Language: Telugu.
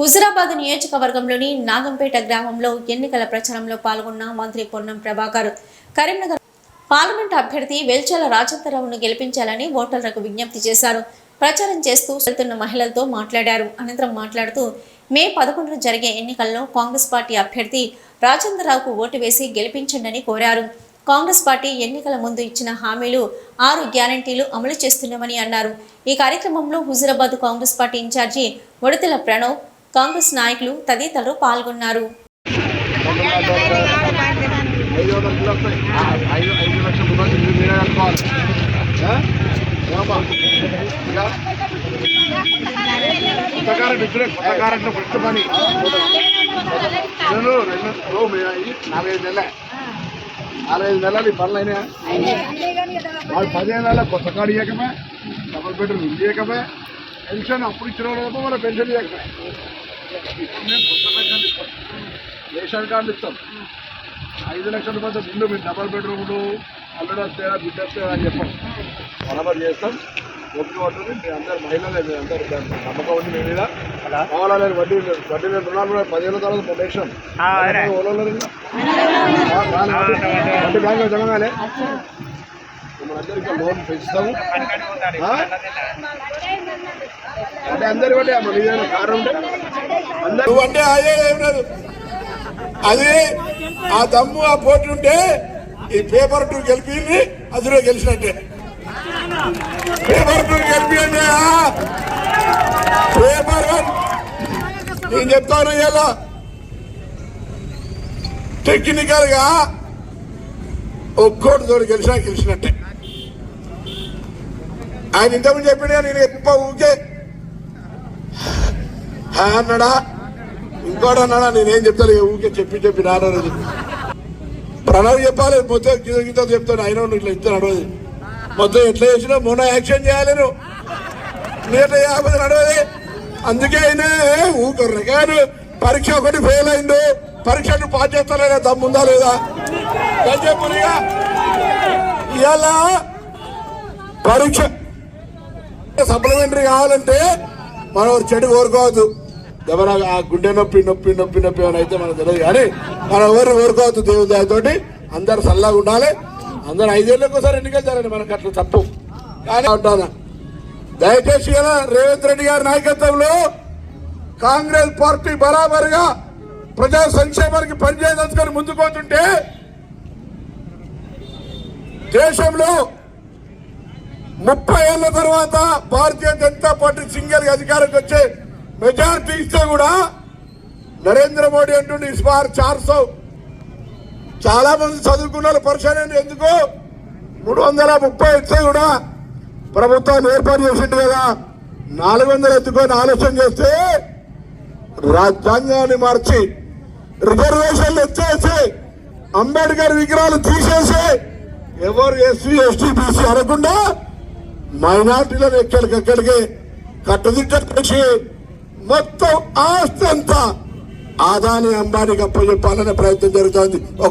హుజురాబాద్ నియోజకవర్గంలోని నాగంపేట గ్రామంలో ఎన్నికల ప్రచారంలో పాల్గొన్న మంత్రి పొన్నం ప్రభాకర్. కరీంనగర్ పార్లమెంట్ అభ్యర్థి వెల్చాల రాజేంద్రరావును గెలిపించాలని ఓటర్లకు విజ్ఞప్తి చేశారు. ప్రచారం చేస్తూ వెళ్తున్న మహిళలతో మాట్లాడారు. అనంతరం మాట్లాడుతూ మే పదకొండున జరిగే ఎన్నికల్లో కాంగ్రెస్ పార్టీ అభ్యర్థి రాజేంద్రరావుకు ఓటు వేసి గెలిపించండి కోరారు. కాంగ్రెస్ పార్టీ ఎన్నికల ముందు ఇచ్చిన హామీలు ఆరు గ్యారంటీలు అమలు చేస్తున్నామని అన్నారు. ఈ కార్యక్రమంలో హుజురాబాద్ కాంగ్రెస్ పార్టీ ఇన్ఛార్జి వడతెల ప్రణవ్ కాంగ్రెస్ నాయకులు తదితరులు పాల్గొన్నారు. కొత్త ఫస్ట్ పని రెండు నాలుగైదు నెలలే నాలుగైదు నెలలు ఈ పనులు అయినా వాళ్ళు పదిహేను నెలల కొత్త కాడు ఇవ్వకమే డబుల్ బెడ్రూమ్ ఇల్లు ఇవ్వకమే పెన్షన్ అప్పుడు ఇచ్చిన వాళ్ళు మన పెన్షన్ ఇప్పుడు మేము కొత్త పెన్షన్ ఇస్తాం రేషన్ కార్డు ఇస్తాం ఐదు లక్షల రూపాయలు ముందు మీరు డబల్ బెడ్రూమ్లు అల్లుడు వస్తాయా బిడ్డ వస్తాయా అని చెప్పాం బరాబర్ చేస్తాం ఒప్పుకు పట్టుకుని మీ అందరు మహిళలే మీ అందరు నమ్మకం ఉంది మీ మీద కావాలని వడ్డీ వడ్డీ మీద రుణాలు కూడా పదిహేను తర్వాత ప్రొటెక్షన్ వడ్డీ బ్యాంకులో జమ కాలే మనందరికీ లోన్ పెంచుతాము. అంటే అందరి బట్టి మన ఏదైనా కారు ఉంటే అందరూ అంటే అదే లేదు. అది ఆ దమ్ము ఆ పోటీ ఉంటే ఈ పేపర్ టూ గెలిపి అందులో గెలిచినట్టే. పేపర్ టూ గెలిపియండి పేపర్ వన్. నేను చెప్తాను ఇలా టెక్నికల్గా ఒక్కోటి తోడు గెలిచినా గెలిచినట్టే. ఆయన ఇంతకుముందు చెప్పినా నేను ఎక్కువ ఊకే. హా అన్నాడా? ఇంకోటి అన్నాడా? నేనేం చెప్తాను ఊకే చెప్పి చెప్పి నాన్న ప్రణవ్ చెప్పాలి మొత్తం గీత గీత చెప్తాను ఆయన ఇట్లా ఇస్తాను అడవది మొత్తం ఎట్లా చేసినా మొన్న యాక్షన్ చేయాలి నువ్వు. యాభై అడవది అందుకే ఆయన ఊకర్రు కానీ పరీక్ష ఒకటి ఫెయిల్ అయింది. పరీక్షను పాస్ చేస్తారా దమ్ముందా లేదా? ఏం ఇలా పరీక్ష సప్లిమెంటరీ కావాలంటే మనం చెడు కోరుకోవద్దు. ఎవరైనా ఆ గుండె నొప్పి నొప్పి నొప్పి నొప్పి అని అయితే మనకు తెలియదు కానీ మనం ఎవరు కోరుకోవద్దు దేవుని దయతోటి అందరు సల్లాగా ఉండాలి. అందరు ఐదేళ్ళకి ఒకసారి ఎన్నికెళ్తారండి మనకు అట్లా తప్పు. కానీ ఉంటాను దయచేసి కదా రేవంత్ రెడ్డి గారి నాయకత్వంలో కాంగ్రెస్ పార్టీ బరాబరుగా ప్రజా సంక్షేమానికి పనిచేయదలుచుకొని ముందుకు పోతుంటే దేశంలో ముప్పై ఏళ్ళ తర్వాత భారతీయ జనతా పార్టీ సింగిల్ అధికారికి వచ్చే మెజారిటీ ఇస్తే కూడా నరేంద్ర మోడీ అంటుండే ఇస్మార్ చార్సో. చార్ సౌ చాలా మంది చదువుకున్న వాళ్ళు పరిచయం ఎందుకు? మూడు వందల ముప్పై ఇస్తే కూడా ప్రభుత్వం ఏర్పాటు చేసింది కదా. నాలుగు వందలు ఎత్తుకొని ఆలోచన చేస్తే రాజ్యాంగాన్ని మార్చి రిజర్వేషన్లు ఎత్తేసి అంబేద్కర్ విగ్రహాలు తీసేసి ఎవరు ఎస్సీ ఎస్టీ బీసీ అనకుండా మైనార్టీలను ఎక్కడికక్కడికి కట్టుదిట్ట చేసి మొత్తం ఆస్తి అంతా ఆదాని అంబానీకి అప్పచెప్పాలనే ప్రయత్నం జరుగుతోంది.